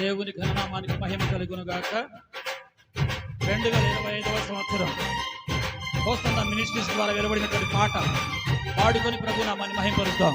దేవుని ఘననామానికి మహిమ కలుగును గాక. రెండు వేల ఇరవై ఐదవ సంవత్సరం కోస్తున్న మినిస్ట్రీస్ ద్వారా వెలువడినటువంటి పాట. పాడుకొని ప్రభు నామాన్ని మహిమపరుద్దాం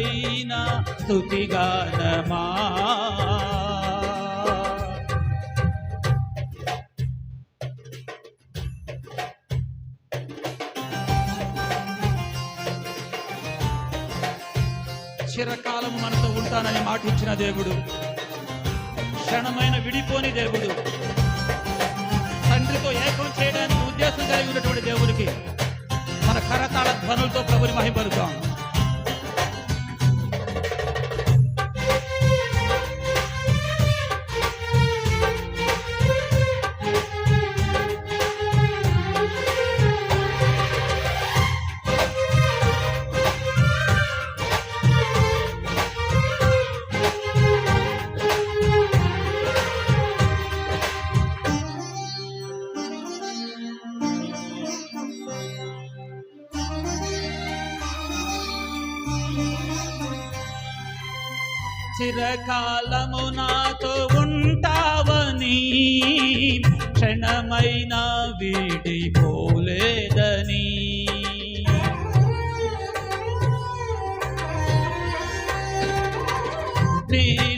ఘనమైన స్థుతిగానమా చిరకాలం మనతో ఉంటానని మాట ఇచ్చిన దేవుడు క్షణమైన విడిపోని దేవుడు తండ్రితో ఏకం చేయడానికి ఉద్దేశం కలిగినటువంటి దేవుడికి మన కరతాళ ధ్వనులతో ప్రభుని మహిపరుద్దాం చిరకాలము నాతో ఉంటావని క్షణమైన వీడిపోలేదని. నీ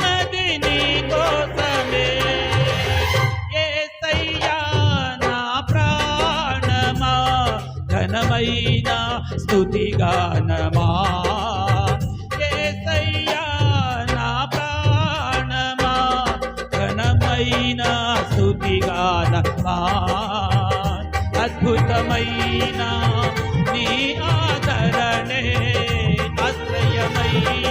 కోసమే యేసయ్యా నా ప్రాణమా ఘనమైన స్తుతిగానమా యేసయ్యా నా ప్రాణమా ఘనమైన స్తుతిగానమా అద్భుతమైన నీ ఆదరణే ఆశ్రయమైన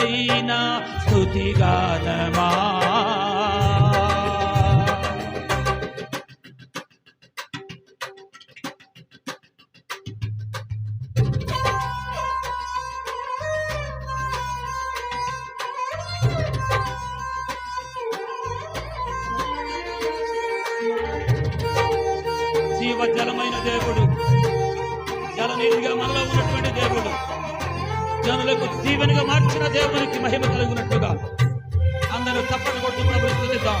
ఘనమైన స్థుతిగానమా జీవజలమైన దేవుడు జల జలనీతిగా మనలో ఉన్నటువంటి దేవుడు. జనులకు దీవెనగా మార్చిన దేవునికి మహిమ కలుగునట్లుగా. అందరూ తప్పని కొట్టు ప్రభు స్థుతిద్దాం.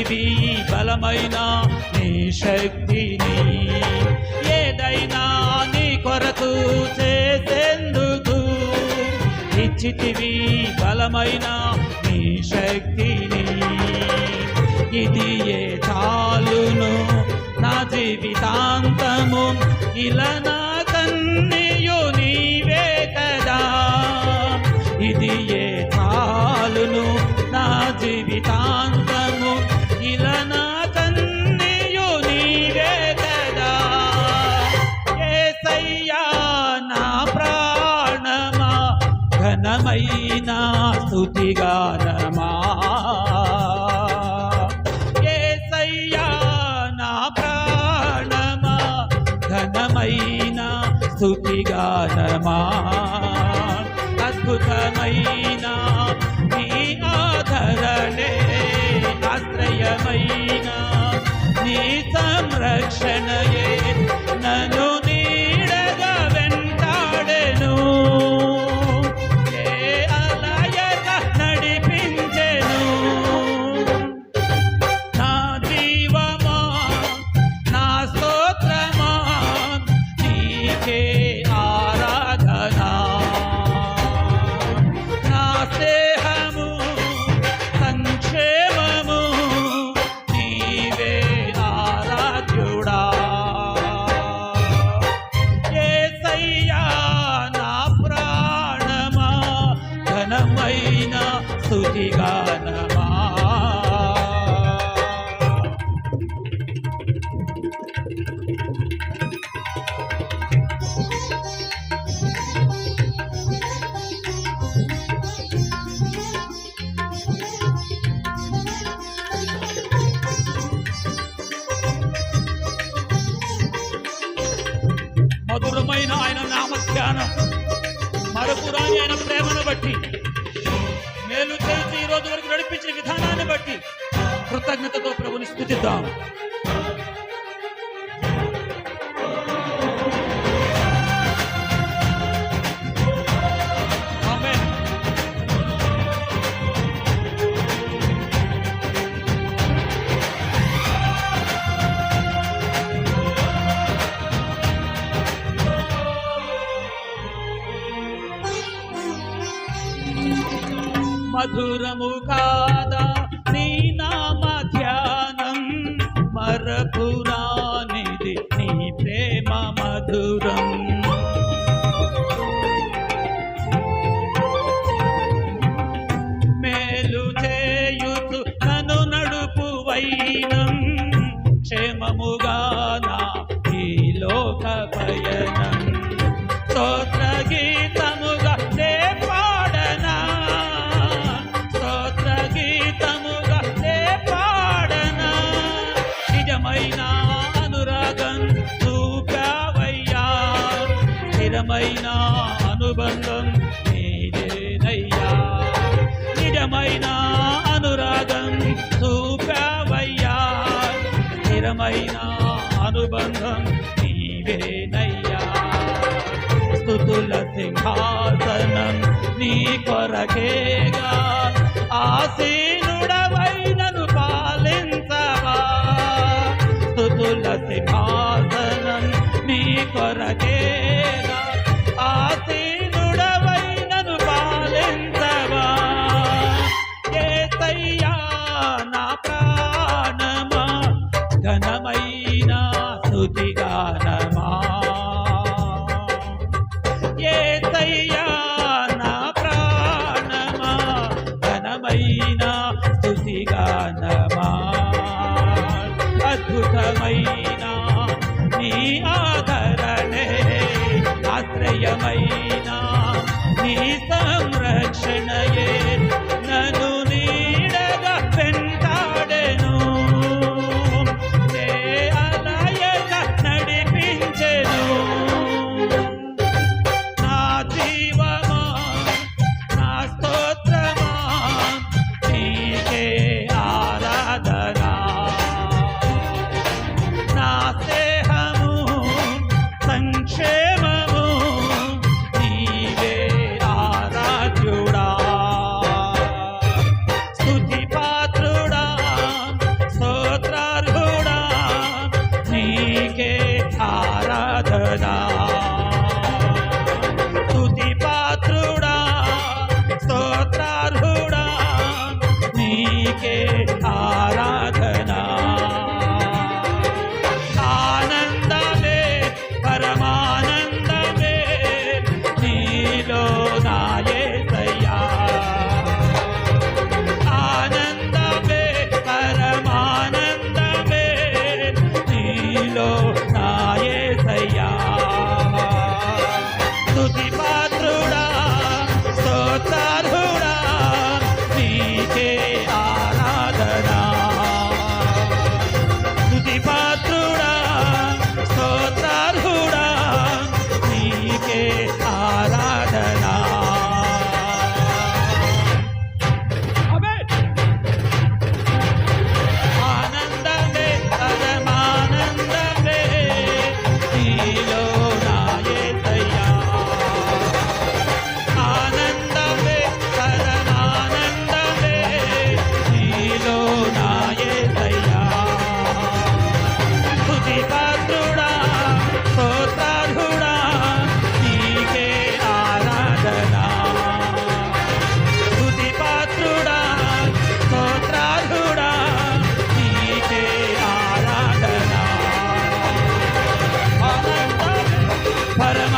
నీవి బలమైన నీ శక్తిని. ఏదైనా నీ కొరకు చేసేందుకు ఇచ్చితివి బలమైన నీ శక్తిని. ఇది ఏ చాలును నా జీవితాంతము ఇలా నా ఘనమైన స్థుతిగానమా ఏసయ్యా నా ప్రాణమా ఘనమైన స్తుతిగానమా అద్భుతమైన నీ ఆదరణే ఆశ్రయమైన నీ సంరక్షణయే. మధురమైన ఆయన నామధ్యానం. మరపురాని ఆయన ప్రేమను బట్టి మేలు చేసి ఈ రోజు వరకు నడిపించిన విధానాన్ని బట్టి కృతజ్ఞతతో ప్రభుని స్థుతిద్దాం. నిజమైన అనుబంధం నీదేనయ్యా. నిజమైన అనురాగం చూపావయ్యా. స్థిరమైన అనుబంధం నీవేనయ్యా. స్థుతుల సింహాసనం నీ కొరకేగా. ఆసీనుడవైనను నీ ఆసీనుడవైనను పాలించవా? ఏసయ్యా నా ప్రాణమా ఘనమైన స్తుతిగానమా ఏసయ్యా నా ప్రాణమా ఘనమైన స్తుతిగానమా అద్భుతమైన ఆశ్రయమైన para